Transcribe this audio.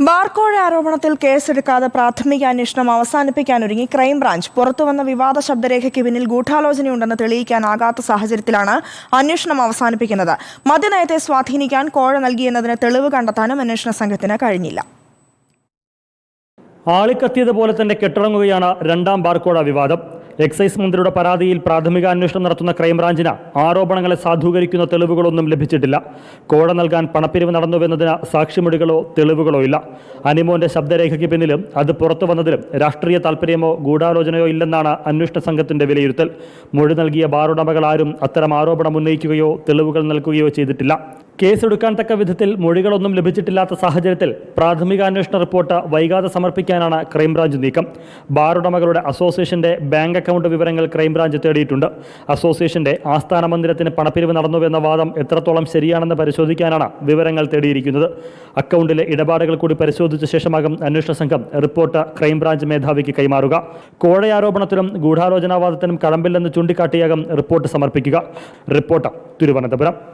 ബാർക്കോഴ ആരോപണത്തിൽ കേസെടുക്കാതെ പ്രാഥമിക അന്വേഷണം അവസാനിപ്പിക്കാനൊരുങ്ങി ക്രൈംബ്രാഞ്ച്. പുറത്തുവന്ന വിവാദ ശബ്ദരേഖയ്ക്ക് പിന്നിൽ ഗൂഢാലോചനയുണ്ടെന്ന് തെളിയിക്കാനാകാത്ത സാഹചര്യത്തിലാണ് അന്വേഷണം അവസാനിപ്പിക്കുന്നത്. മദ്യനയത്തെ സ്വാധീനിക്കാൻ കോഴ നൽകിയെന്നതിന് തെളിവ് കണ്ടെത്താനും അന്വേഷണ സംഘത്തിന് കഴിഞ്ഞില്ല. ആളിക്കത്തിയതുപോലെ തന്നെ കെട്ടിറങ്ങുകയാണ് രണ്ടാം ബാർക്കോട വിവാദം. എക്സൈസ് മന്ത്രിയുടെ പരാതിയിൽ പ്രാഥമിക അന്വേഷണം നടത്തുന്ന ക്രൈംബ്രാഞ്ചിന് ആരോപണങ്ങളെ സാധൂകരിക്കുന്ന തെളിവുകളൊന്നും ലഭിച്ചിട്ടില്ല. കോട നൽകാൻ പണപ്പിരിവ് നടന്നുവെന്നതിന് സാക്ഷിമൊഴികളോ തെളിവുകളോ ഇല്ല. അനിമോന്റെ ശബ്ദരേഖയ്ക്ക് പിന്നിലും അത് പുറത്തു വന്നതിലും രാഷ്ട്രീയ താൽപ്പര്യമോ ഗൂഢാലോചനയോ ഇല്ലെന്നാണ് അന്വേഷണ സംഘത്തിന്റെ വിലയിരുത്തൽ. മൊഴി നൽകിയ ബാറുടമകൾ ആരും അത്തരം ആരോപണം ഉന്നയിക്കുകയോ തെളിവുകൾ നൽകുകയോ ചെയ്തിട്ടില്ല. കേസെടുക്കാൻ തക്ക വിധത്തിൽ മൊഴികളൊന്നും ലഭിച്ചിട്ടില്ലാത്ത സാഹചര്യത്തിൽ പ്രാഥമിക അന്വേഷണ റിപ്പോർട്ട് വൈകാതെ സമർപ്പിക്കാനാണ് ക്രൈംബ്രാഞ്ച് നീക്കം. ബാറുടമകളുടെ അസോസിയേഷന്റെ ബാങ്ക് അക്കൗണ്ട് വിവരങ്ങൾ ക്രൈംബ്രാഞ്ച് തേടിയിട്ടുണ്ട്. അസോസിയേഷന്റെ ആസ്ഥാന മന്ദിരത്തിന് പണപ്പിരിവ് നടന്നുവെന്ന വാദം എത്രത്തോളം ശരിയാണെന്ന് പരിശോധിക്കാനാണ് വിവരങ്ങൾ തേടിയിരിക്കുന്നത്. അക്കൗണ്ടിലെ ഇടപാടുകൾ കൂടി പരിശോധിച്ച ശേഷമാകും അന്വേഷണ സംഘം റിപ്പോർട്ട് ക്രൈംബ്രാഞ്ച് മേധാവിക്ക് കൈമാറുക. കോഴയാരോപണത്തിലും ഗൂഢാലോചനാവാദത്തിനും കടമ്പില്ലെന്ന് ചൂണ്ടിക്കാട്ടിയാകും റിപ്പോർട്ട് സമർപ്പിക്കുക. റിപ്പോർട്ട് തിരുവനന്തപുരം.